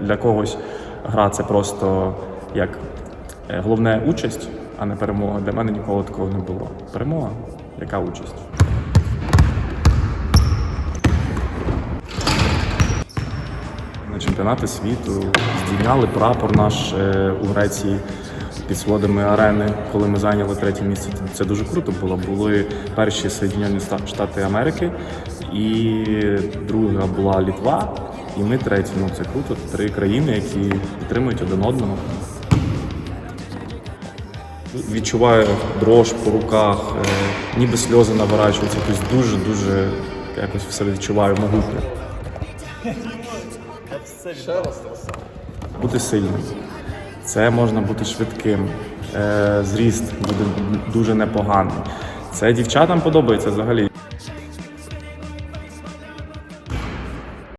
Для, когось гра це просто як е, головне участь, а не перемога. Для мене ніколи такого не було. Перемога, яка участь? На чемпіонати світу здійняли прапор наш е, у Греції під сводами арени, коли ми зайняли третє місце. Це дуже круто було. Були перші Соєдинені Ста- Штати Америки, і друга була Літва, і ми треті. Ну це круто. Три країни, які підтримують один одного. Відчуваю дрож по руках, е, ніби сльози наворачуються. Тобто дуже дуже якось все відчуваю могутнє. бути сильним. Це можна бути швидким. Е, зріст буде дуже непоганий. Це дівчатам подобається взагалі.